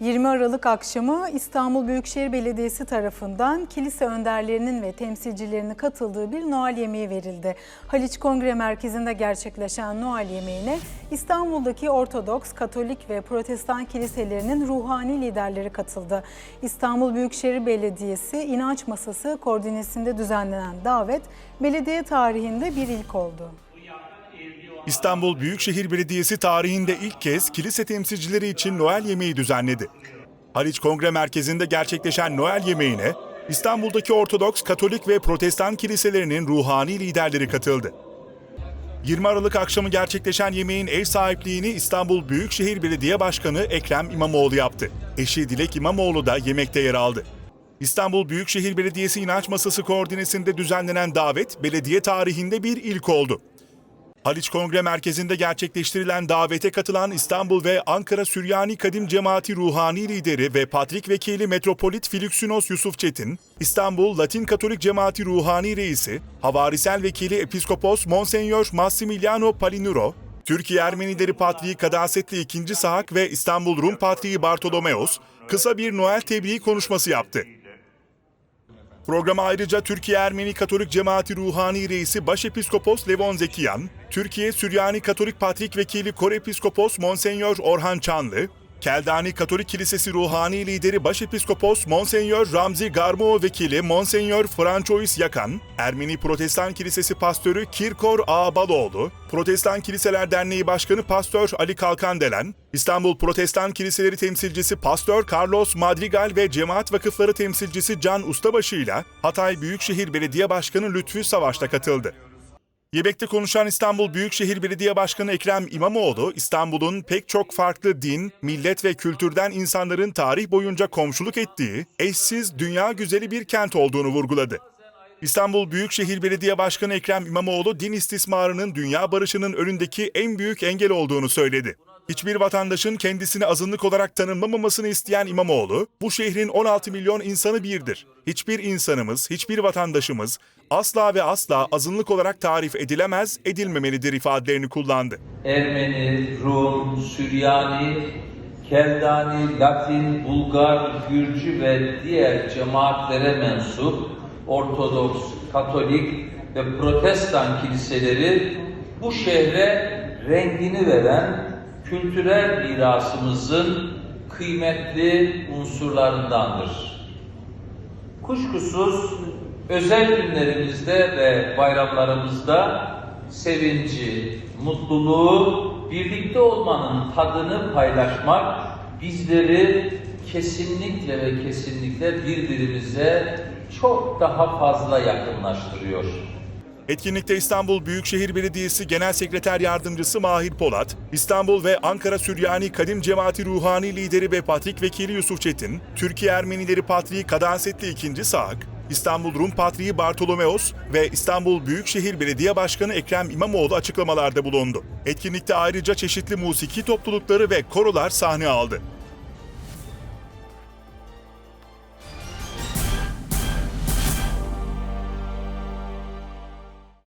20 Aralık akşamı İstanbul Büyükşehir Belediyesi tarafından kilise önderlerinin ve temsilcilerinin katıldığı bir Noel yemeği verildi. Haliç Kongre Merkezi'nde gerçekleşen Noel yemeğine İstanbul'daki Ortodoks, Katolik ve Protestan kiliselerinin ruhani liderleri katıldı. İstanbul Büyükşehir Belediyesi İnanç Masası koordinesinde düzenlenen davet belediye tarihinde bir ilk oldu. İstanbul Büyükşehir Belediyesi tarihinde ilk kez kilise temsilcileri için Noel yemeği düzenledi. Haliç Kongre Merkezi'nde gerçekleşen Noel yemeğine İstanbul'daki Ortodoks, Katolik ve Protestan kiliselerinin ruhani liderleri katıldı. 20 Aralık akşamı gerçekleşen yemeğin ev sahipliğini İstanbul Büyükşehir Belediye Başkanı Ekrem İmamoğlu yaptı. Eşi Dilek İmamoğlu da yemekte yer aldı. İstanbul Büyükşehir Belediyesi İnanç Masası koordinesinde düzenlenen davet belediye tarihinde bir ilk oldu. Haliç Kongre Merkezi'nde gerçekleştirilen davete katılan İstanbul ve Ankara Süryani Kadim Cemaati Ruhani Lideri ve Patrik Vekili Metropolit Filüksinos Yusuf Çetin, İstanbul Latin Katolik Cemaati Ruhani Reisi, Havarisel Vekili Episkopos Monsenyor Massimiliano Palinuro, Türkiye Ermenileri Patriği Kadasetli II. Sahak ve İstanbul Rum Patriği Bartolomeos kısa bir Noel tebriği konuşması yaptı. Programa ayrıca Türkiye Ermeni Katolik Cemaati Ruhani Reisi Başepiskopos Levon Zekiyan, Türkiye Süryani Katolik Patrik Vekili Korepiskopos Monsenyor Orhan Çanlı, Keldani Katolik Kilisesi Ruhani Lideri Başepiskopos Monsenyor Ramzi Garmo Vekili Monsenyor Francois Yakan, Ermeni Protestan Kilisesi Pastörü Kirkor Ağbaloğlu, Protestan Kiliseler Derneği Başkanı Pastör Ali Kalkandelen, İstanbul Protestan Kiliseleri Temsilcisi Pastör Carlos Madrigal ve Cemaat Vakıfları Temsilcisi Can Ustabaşı ile Hatay Büyükşehir Belediye Başkanı Lütfü Savaş da katıldı. Yemekte konuşan İstanbul Büyükşehir Belediye Başkanı Ekrem İmamoğlu, İstanbul'un pek çok farklı din, millet ve kültürden insanların tarih boyunca komşuluk ettiği, eşsiz, dünya güzeli bir kent olduğunu vurguladı. İstanbul Büyükşehir Belediye Başkanı Ekrem İmamoğlu, din istismarının dünya barışının önündeki en büyük engel olduğunu söyledi. Hiçbir vatandaşın kendisini azınlık olarak tanımlamamasını isteyen İmamoğlu, bu şehrin 16 milyon insanı birdir. Hiçbir insanımız, hiçbir vatandaşımız asla ve asla azınlık olarak tarif edilemez, edilmemelidir ifadelerini kullandı. Ermeni, Rum, Süryani, Keldani, Latin, Bulgar, Gürcü ve diğer cemaatlere mensup Ortodoks, Katolik ve Protestan kiliseleri bu şehre rengini veren kültürel mirasımızın kıymetli unsurlarındandır. Kuşkusuz özel günlerimizde ve bayramlarımızda sevinci, mutluluğu, birlikte olmanın tadını paylaşmak bizleri kesinlikle ve kesinlikle birbirimize çok daha fazla yakınlaştırıyor. Etkinlikte İstanbul Büyükşehir Belediyesi Genel Sekreter Yardımcısı Mahir Polat, İstanbul ve Ankara Süryani Kadim Cemaati Ruhani Lideri ve Patrik Vekili Yusuf Çetin, Türkiye Ermenileri Patriği Kadasetli II. Saak, İstanbul Rum Patriği Bartolomeos ve İstanbul Büyükşehir Belediye Başkanı Ekrem İmamoğlu açıklamalarda bulundu. Etkinlikte ayrıca çeşitli musiki toplulukları ve korolar sahne aldı.